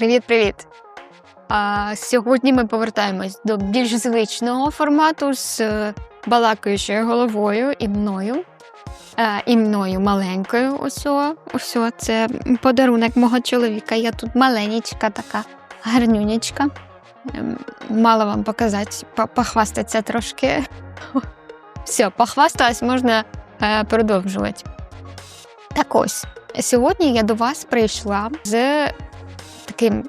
Привіт-привіт! А, Сьогодні ми повертаємось до більш звичного формату з е, балакаючою головою і мною. Е, І мною маленькою. Ось, о, це подарунок мого чоловіка. Я тут маленечка така, гарнюнечка. Ем, Мала вам показати, похвастатися трошки. Все, похвасталась, можна е, продовжувати. Так ось, сьогодні я до вас прийшла з таким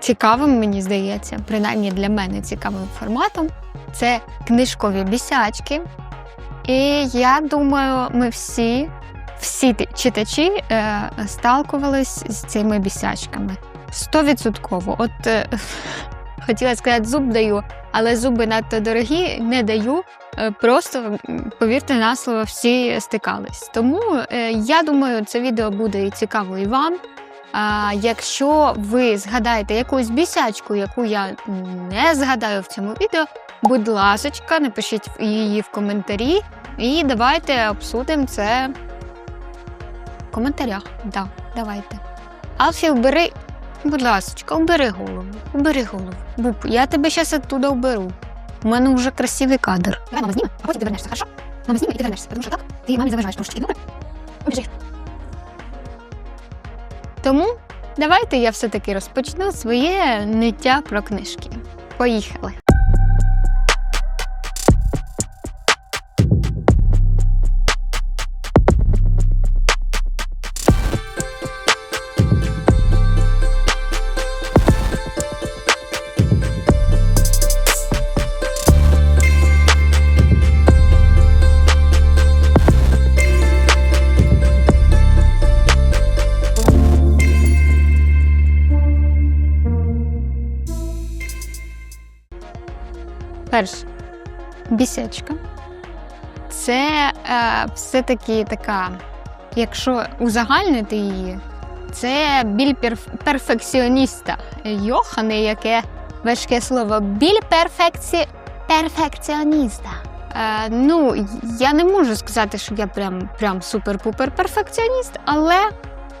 цікавим, мені здається, принаймні для мене цікавим форматом. Це книжкові бісячки. І я думаю, ми всі, всі читачі е, сталкувались з цими бісячками. Стовідсотково. От е, хотіла сказати, зуб даю, але зуби надто дорогі, не даю. Е, Просто повірте на слово, всі стикались. Тому е, я думаю, це відео буде і цікаво і вам. А, якщо ви згадаєте якусь бісячку, яку я не згадаю в цьому відео, будь ласочка, напишіть її в коментарі, і давайте обсудимо це в коментарях. Да, давайте. Алфі, убери, будь ласочка, убери голову. Убери голову. Буб, я тебе зараз оттуда уберу. У мене вже красивий кадр. Давай мама зніме, а потім ти вернешся, хорошо? Мама зніме і ти вернешся, тому що так ти мамі заважаєш трошечки, добре? Біжи. Тому давайте я все-таки розпочну своє ниття про книжки. Поїхали. Перше, бісячка. Це е, все-таки така, якщо узагальнити її, це біль перф- перфекціоніста. Йохане, яке важке слово. Біль перфекці... перфекціоніста. Е, ну, я не можу сказати, що я прям, прям супер-пупер перфекціоніст, але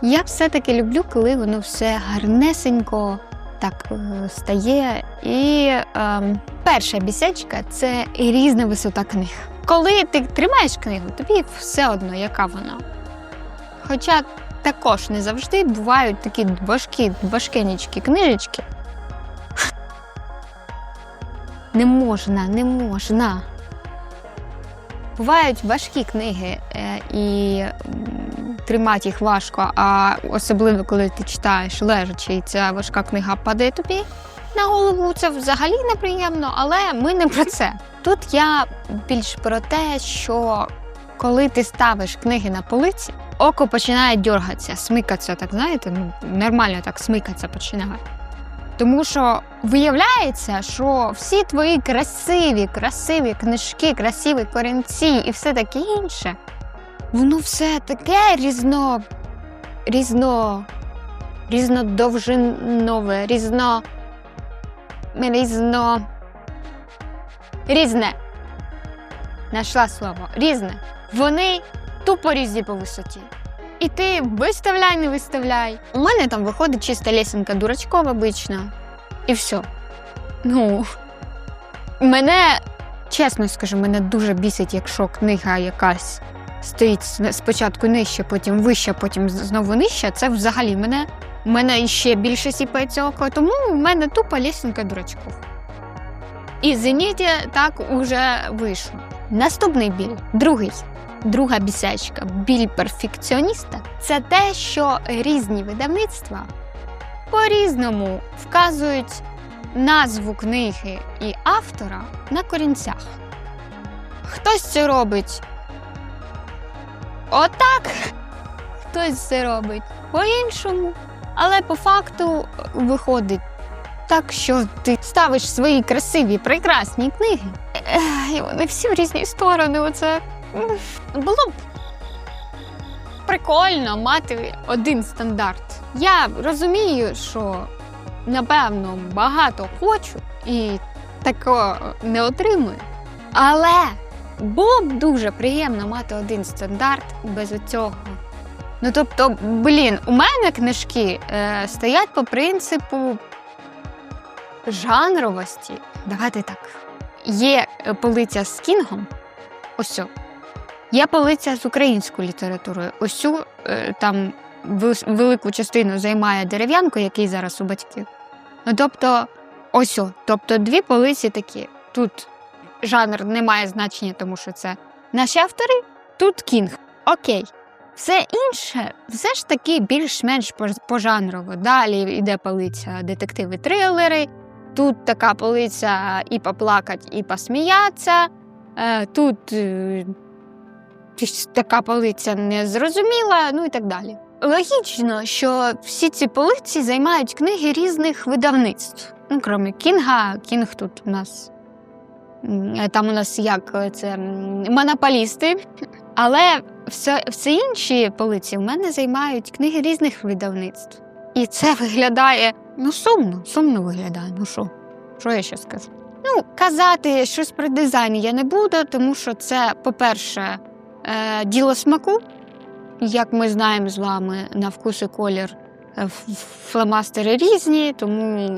я все-таки люблю, коли воно все гарнесенько так е, стає. І ем, перша бісячка це різна висота книг. Коли ти тримаєш книгу, тобі все одно, яка вона. Хоча також не завжди бувають такі важкі, важкенічкі книжечки. Не можна, не можна. Бувають важкі книги, е, і тримати їх важко, а особливо коли ти читаєш лежачи, і ця важка книга падає тобі на голову, це взагалі неприємно, але ми не про це. Тут я більш про те, що коли ти ставиш книги на полиці, око починає дергатися, смикатися, так знаєте, ну нормально так смикатися починає. Тому що виявляється, що всі твої красиві, красиві книжки, красиві корінці і все таке інше, воно все таке різно, різно, різнодовжинове, різно, різно, різне. Нашла слово. Різне. Вони тупо різні по висоті. І ти виставляй, не виставляй. У мене там виходить чиста лесенка дурачкова обично. І все. Ну, мене, чесно скажу, мене дуже бісить, якщо книга якась стоїть спочатку нижче, потім вище, потім знову нижче. Це взагалі мене. Мене іще більше сіпається око, тому у мене тупа лесенка дурачков. І зеніті так уже вийшло. Наступний біль, другий. Друга бісячка, біль перфекціоніста це те, що різні видавництва по-різному вказують назву книги і автора на корінцях. Хтось це робить отак, хтось це робить по-іншому. Але по факту виходить так, що ти ставиш свої красиві, прекрасні книги, і вони всі в різні сторони. Оце було б прикольно мати один стандарт. Я розумію, що напевно багато хочу і такого не отримую. Але було б дуже приємно мати один стандарт без оцього Ну тобто, блін, у мене книжки е, стоять по принципу жанровості. Давайте так. Є е, полиця з кінгом, ось. Є полиця з українською літературою. Ось е, там велику частину займає дерев'янко, який зараз у батьків. Ну, тобто, ось. Тобто дві полиці такі. Тут жанр не має значення, тому що це наші автори, тут кінг. Окей. Все інше все ж таки більш-менш пож- пожанрово. Далі йде полиця детективи трилери. Тут така полиця і поплакать, і посміятися. Е, тут е, така полиця незрозуміла, ну і так далі. Логічно, що всі ці полиці займають книги різних видавництв. Ну, крім Кінга, Кінг тут у нас. Е, Там у нас як е, це монополісти. Але все, все інші полиці в мене займають книги різних видавництв. І це виглядає ну сумно, сумно виглядає. Ну що? Що я ще скажу? Ну, казати щось про дизайн я не буду, тому що це, по-перше, е, діло смаку. Як ми знаємо з вами, на вкус і колір фломастери різні, тому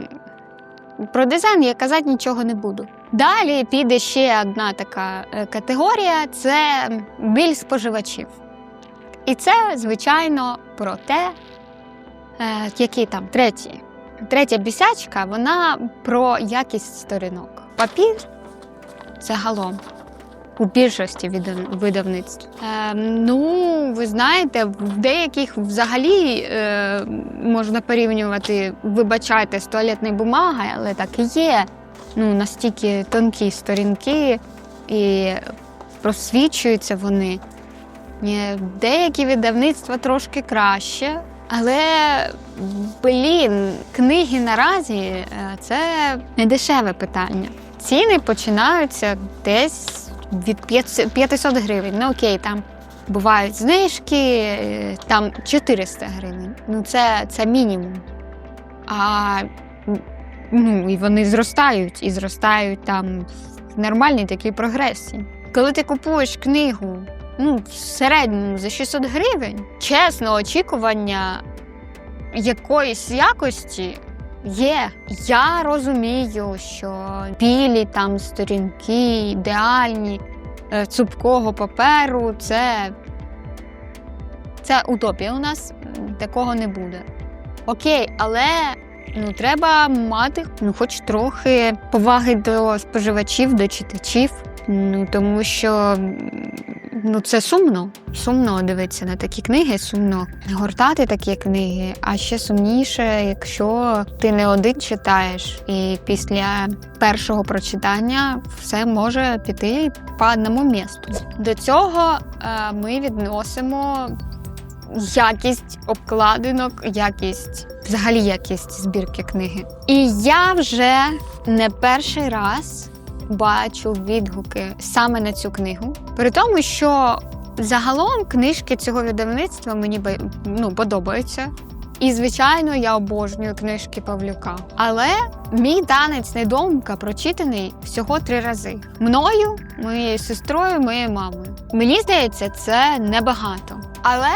про дизайн я казати нічого не буду. Далі піде ще одна така е, категорія це біль споживачів. І це, звичайно, про те, які який там треті. Третя бісячка, вона про якість сторінок. Папір загалом у більшості видав- видавництв. Е, ну, ви знаєте, в деяких взагалі е, можна порівнювати, вибачайте, з туалетною бумагою, але так і є. Ну, настільки тонкі сторінки і просвічуються вони. Е, Деякі видавництва трошки краще, але блін, книги наразі е, це не дешеве питання. Ціни починаються десь від 500 гривень. Ну окей, там бувають знижки, е, там 400 гривень. Ну це, це мінімум. А ну, і вони зростають, і зростають там в нормальній такій прогресії. Коли ти купуєш книгу ну, в середньому за 600 гривень, чесно, очікування якоїсь якості є. Я розумію, що білі там сторінки, ідеальні, е, цупкого паперу це, це утопія у нас, такого не буде. Окей, але ну, треба мати ну, хоч трохи поваги до споживачів, до читачів. Ну, тому що ну, це сумно. Сумно дивитися на такі книги, сумно гортати такі книги. А ще сумніше, якщо ти не один читаєш, і після першого прочитання все може піти по одному місту. До цього е, ми відносимо якість обкладинок, якість, взагалі якість збірки книги. І я вже не перший раз бачу відгуки саме на цю книгу. При тому, що загалом книжки цього видавництва мені ну, подобаються. І, звичайно, я обожнюю книжки Павлюка. Але мій танець недомка прочитаний всього три рази: мною, моєю сестрою, моєю мамою. Мені здається, це небагато. Але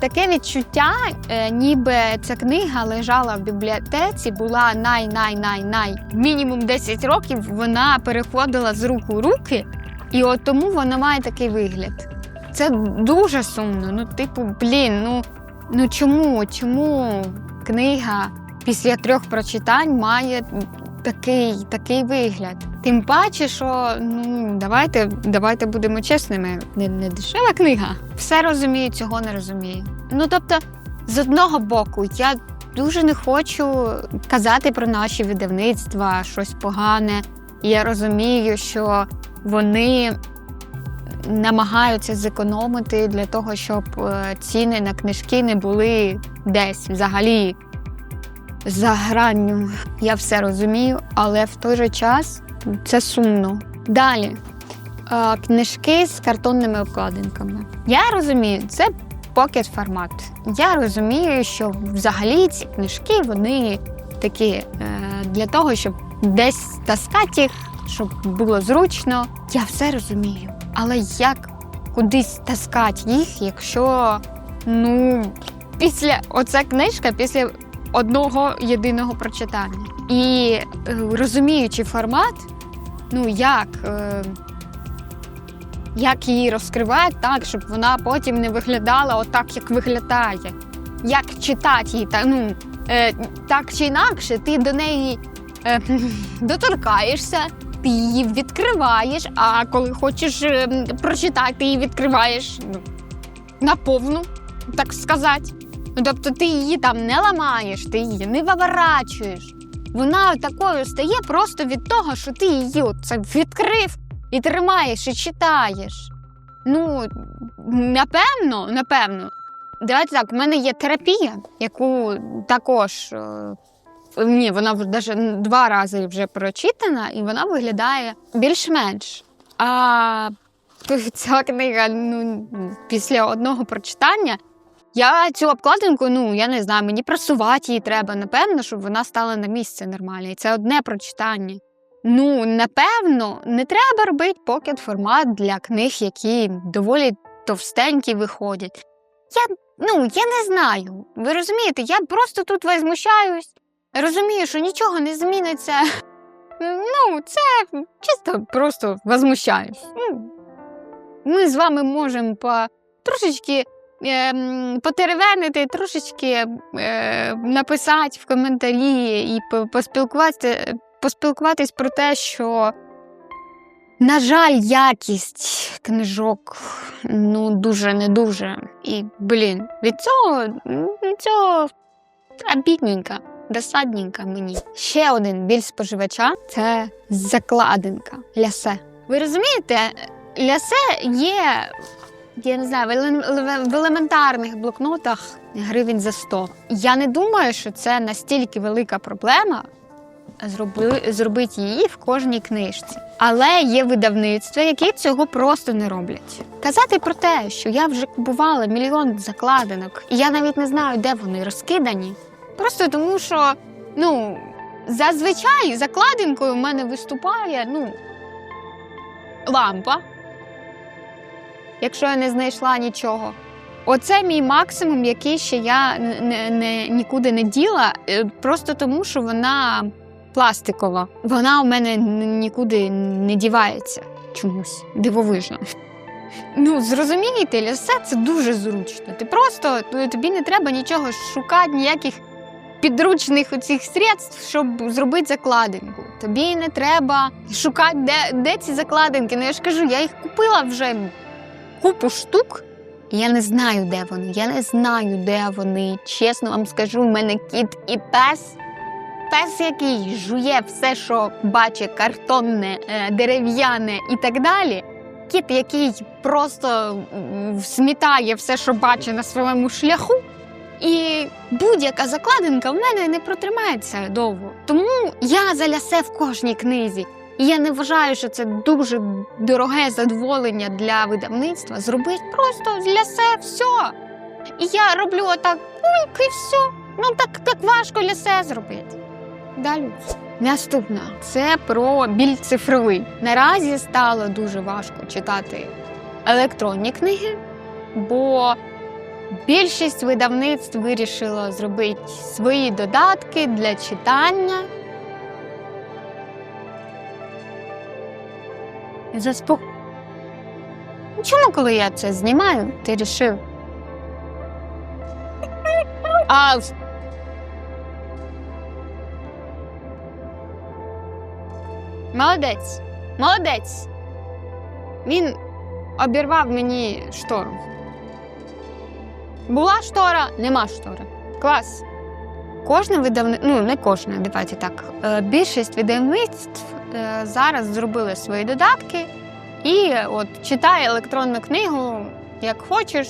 таке відчуття, е, ніби ця книга лежала в бібліотеці, була най-най-най-най. Мінімум 10 років вона переходила з рук у руки, і от тому вона має такий вигляд. Це дуже сумно. Ну, типу, блін, ну, ну чому? Чому книга після трьох прочитань має такий, такий вигляд? Тим паче, що ну давайте, давайте будемо чесними. Не, не дешева книга. Все розумію, цього не розумію. Ну тобто, з одного боку, я дуже не хочу казати про наші видавництва щось погане. Я розумію, що вони намагаються зекономити для того, щоб е, ціни на книжки не були десь взагалі за гранню. Я все розумію, але в той же час це сумно. Далі. Книжки з картонними обкладинками. Я розумію, це покет формат. Я розумію, що взагалі ці книжки вони такі е, для того, щоб десь таскати їх, щоб було зручно. Я все розумію. Але як кудись таскати їх, якщо Ну, після оця книжка після одного єдиного прочитання. І е, розуміючи формат, ну як, е, як її розкривати так, щоб вона потім не виглядала отак, як виглядає. Як читати її, та, ну, е, так чи інакше, ти до неї е, доторкаєшся, ти її відкриваєш, а коли хочеш е, прочитати, ти її відкриваєш ну, наповну, так сказати. Ну, Тобто ти її там не ламаєш, ти її не виворачуєш. Вона такою стає просто від того, що ти її оце відкрив і тримаєш і читаєш. Ну, напевно, напевно. Давайте так, в мене є терапія, яку також. е, Ні, вона навіть два рази вже прочитана, і вона виглядає більш-менш. А ця книга, ну, після одного прочитання, я цю обкладинку, ну, я не знаю, мені просувати її треба, напевно, щоб вона стала на місце нормальне. І це одне прочитання. Ну, напевно, не треба робити покет формат для книг, які доволі товстенькі виходять. Я, ну, я не знаю. Ви розумієте, я просто тут возмущаюсь. Розумію, що нічого не зміниться. Ну, це чисто просто возмущаюсь. Ну, ми з вами можемо по трошечки потеревенити, трошечки е, написати в коментарі і поспілкуватися, поспілкуватись про те, що, на жаль, якість книжок ну, дуже не дуже. І, блін, від цього, від цього обідненько, досадненько мені. Ще один біль споживача це закладинка лясе. Ви розумієте, лясе є я не знаю, в еле- в елементарних блокнотах гривень за 100. Я не думаю, що це настільки велика проблема зроби, зробити її в кожній книжці. Але є видавництва, які цього просто не роблять. Казати про те, що я вже купувала мільйон закладинок, і я навіть не знаю, де вони розкидані. Просто тому, що ну, зазвичай закладинкою в мене виступає ну, лампа якщо я не знайшла нічого. Оце мій максимум, який ще я не, не, нікуди не діла, е, просто тому, що вона пластикова. Вона у мене нікуди не дівається чомусь дивовижно. Ну, зрозумієте, лясе це дуже зручно. Ти просто ну, тобі не треба нічого шукати, ніяких підручних оцих средств, щоб зробити закладинку. Тобі не треба шукати, де, де ці закладинки. Ну я ж кажу, я їх купила вже купу штук. Я не знаю, де вони. Я не знаю, де вони. Чесно вам скажу, в мене кіт і пес. Пес, який жує все, що бачить, картонне, е, дерев'яне і так далі. Кіт, який просто смітає все, що бачить на своєму шляху. І будь-яка закладинка в мене не протримається довго. Тому я залясе в кожній книзі. Я не вважаю, що це дуже дороге задоволення для видавництва. Зробити просто для себе все. І я роблю отак пульк і все. Ну так, так важко для себе зробити. Далі. Наступна це про біль цифровий. Наразі стало дуже важко читати електронні книги, бо більшість видавництв вирішило зробити свої додатки для читання. Заспок... Чому, коли я це знімаю, ти рішив? А... Молодець. Молодець. Він обірвав мені штору. Була штора, нема штори. Клас. Кожне видавництво, ну не кожне, давайте так. Е, Більшість видавництв е, зараз зробили свої додатки і от читай електронну книгу, як хочеш,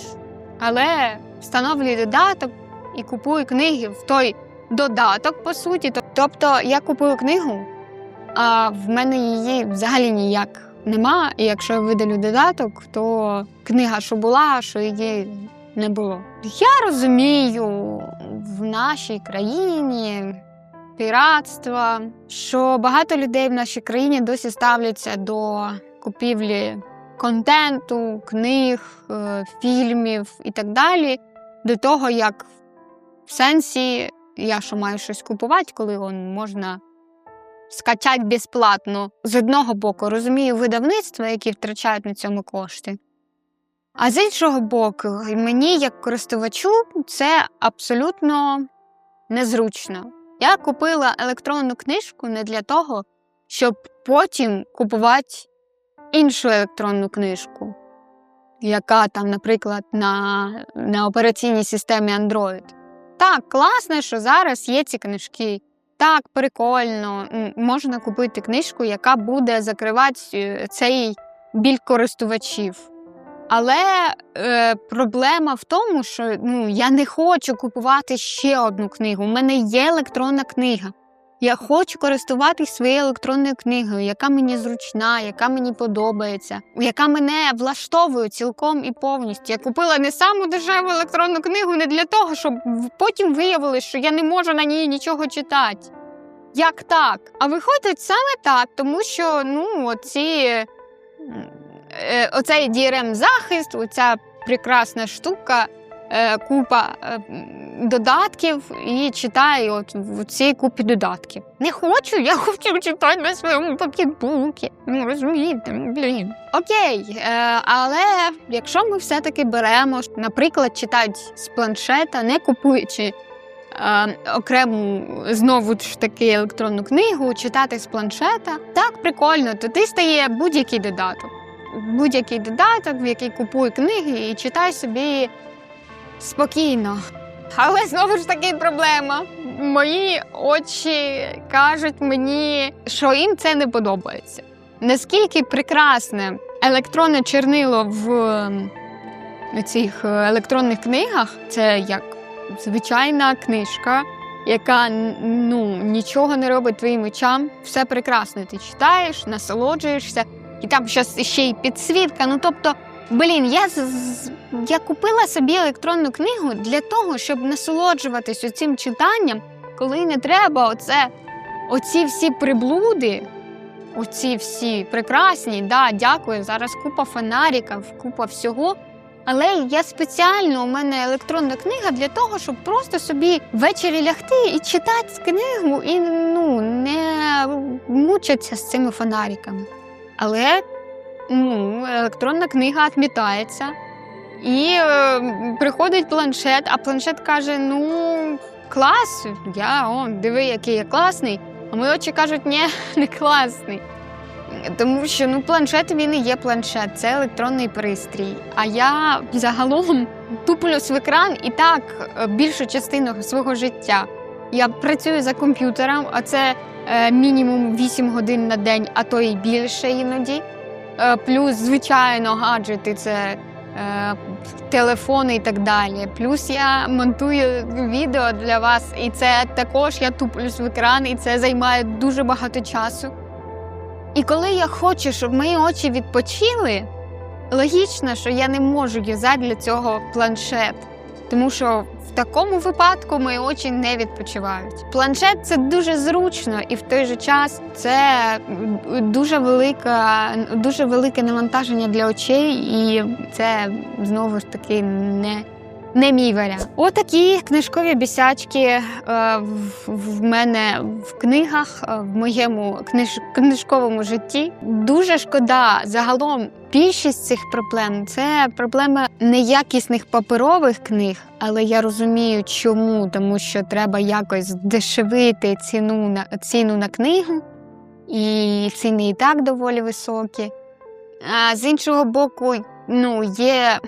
але встановлюй додаток і купуй книги в той додаток, по суті. Тобто я купую книгу, а в мене її взагалі ніяк нема. І якщо я видалю додаток, то книга, що була, що її не було. Я розумію в нашій країні піратства, що багато людей в нашій країні досі ставляться до купівлі контенту, книг, е, фільмів і так далі. до того, як в сенсі я що маю щось купувати, коли он можна скачати безплатно. З одного боку, розумію видавництва, які втрачають на цьому кошти. А з іншого боку, мені, як користувачу, це абсолютно незручно. Я купила електронну книжку не для того, щоб потім купувати іншу електронну книжку, яка там, наприклад, на, на операційній системі Android. Так, класно, що зараз є ці книжки. Так, прикольно, можна купити книжку, яка буде закривати е, цей біль користувачів. Але е, проблема в тому, що ну, я не хочу купувати ще одну книгу. У мене є електронна книга. Я хочу користуватись своєю електронною книгою, яка мені зручна, яка мені подобається, яка мене влаштовує цілком і повністю. Я купила не саму дешеву електронну книгу не для того, щоб потім виявилось, що я не можу на ній нічого читати. Як так? А виходить саме так, тому що ну, оці, е, оцей DRM-захист, оця прекрасна штука, е, купа е, додатків і читаю от в цій купі додатків. Не хочу, я хочу читати на своєму пакетбуці. Ну, розумієте, блін. Окей, але якщо ми все-таки беремо, наприклад, читати з планшета, не купуючи окрему знову ж таки електронну книгу, читати з планшета, так прикольно, то ти стає будь-який додаток. Будь-який додаток, в який купуй книги і читай собі спокійно. Але знову ж таки проблема. Мої очі кажуть мені, що їм це не подобається. Наскільки прекрасне електронне чернило в ем, цих е, електронних книгах, це як звичайна книжка, яка ну, нічого не робить твоїм очам. Все прекрасно. Ти читаєш, насолоджуєшся, і там щас ще й підсвітка. Ну тобто, блін, я я купила собі електронну книгу для того, щоб насолоджуватись цим читанням, коли не треба оце, оці всі приблуди, оці всі прекрасні, да, дякую. Зараз купа фонариків, купа всього. Але я спеціально у мене електронна книга для того, щоб просто собі ввечері лягти і читати книгу, і ну не мучитися з цими фонариками. Але ну, електронна книга відмітається. І е, приходить планшет, а планшет каже: ну, клас, я о, диви, який я класний. А мої очі кажуть, ні, не класний. Тому що ну, планшет він і є планшет, це електронний пристрій. А я загалом туплюсь в екран і так е, більшу частину свого життя. Я працюю за комп'ютером, а це мінімум 8 годин на день, а то і більше іноді. Е, плюс, звичайно, гаджети це е, телефони і так далі. Плюс я монтую відео для вас, і це також я туплюсь в екран, і це займає дуже багато часу. І коли я хочу, щоб мої очі відпочили, логічно, що я не можу юзати для цього планшет. Тому що такому випадку мої очі не відпочивають. Планшет це дуже зручно, і в той же час це дуже велика, дуже велике навантаження для очей, і це знову ж таки не, не мій варіант. Отакі книжкові бісячки е, в, мене в книгах, е, в моєму книж, книжковому житті. Дуже шкода. Загалом більшість цих проблем це проблема неякісних паперових книг, але я розумію, чому, тому що треба якось здешевити ціну на ціну на книгу, і ціни і так доволі високі. А з іншого боку, ну, є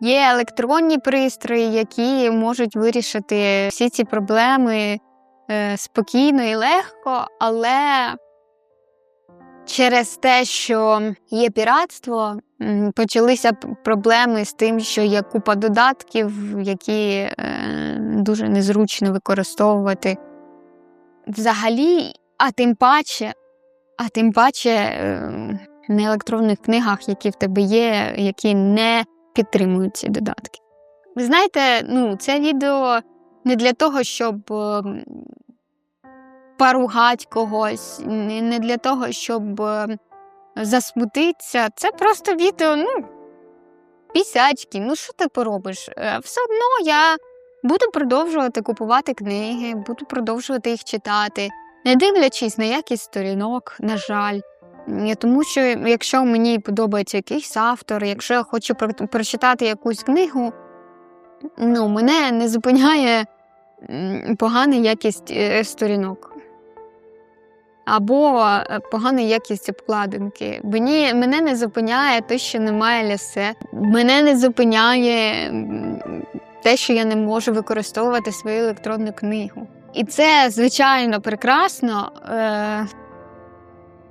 Є електронні пристрої, які можуть вирішити всі ці проблеми е, спокійно і легко, але через те, що є піратство, почалися проблеми з тим, що є купа додатків, які е, дуже незручно використовувати. Взагалі, а тим паче, а тим паче е, на електронних книгах, які в тебе є, які не підтримують ці додатки. Ви знаєте, ну, це відео не для того, щоб ем, поругати когось, не для того, щоб ем, засмутитися. Це просто відео, ну, пісячки. Ну що ти поробиш? Е, Все одно я буду продовжувати купувати книги, буду продовжувати їх читати, не дивлячись на якість сторінок, на жаль. Тому що якщо мені подобається якийсь автор, якщо я хочу прочитати якусь книгу, ну, мене не зупиняє погана якість е, сторінок. Або е, погана якість обкладинки. Мені, мене не зупиняє те, що немає лясе. Мене не зупиняє те, що я не можу використовувати свою електронну книгу. І це, звичайно, прекрасно, е,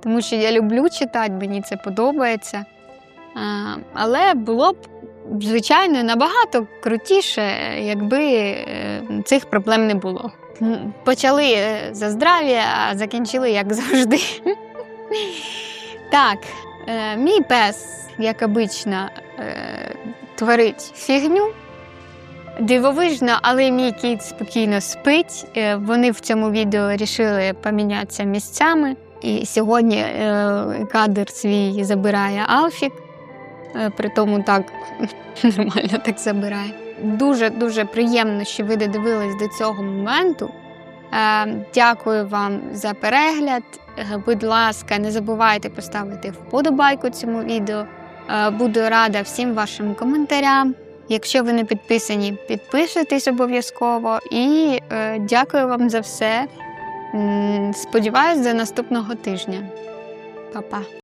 тому що я люблю читати, мені це подобається. Але було б, звичайно, набагато крутіше, якби е, цих проблем не було. Почали е, за здрав'я, а закінчили як завжди. Так, е, мій пес, як обично, творить фігню. Дивовижно, але мій кіт спокійно спить. Вони в цьому відео рішили помінятися місцями. І сьогодні е, кадр свій забирає Алфік. Е, При тому так нормально так забирає. Дуже дуже приємно, що ви додивились до цього моменту. Е, Дякую вам за перегляд. Будь ласка, не забувайте поставити вподобайку цьому відео. Буду рада всім вашим коментарям. Якщо ви не підписані, підписуйтесь обов'язково. І дякую вам за все. Сподіваюсь, до наступного тижня. Па-па.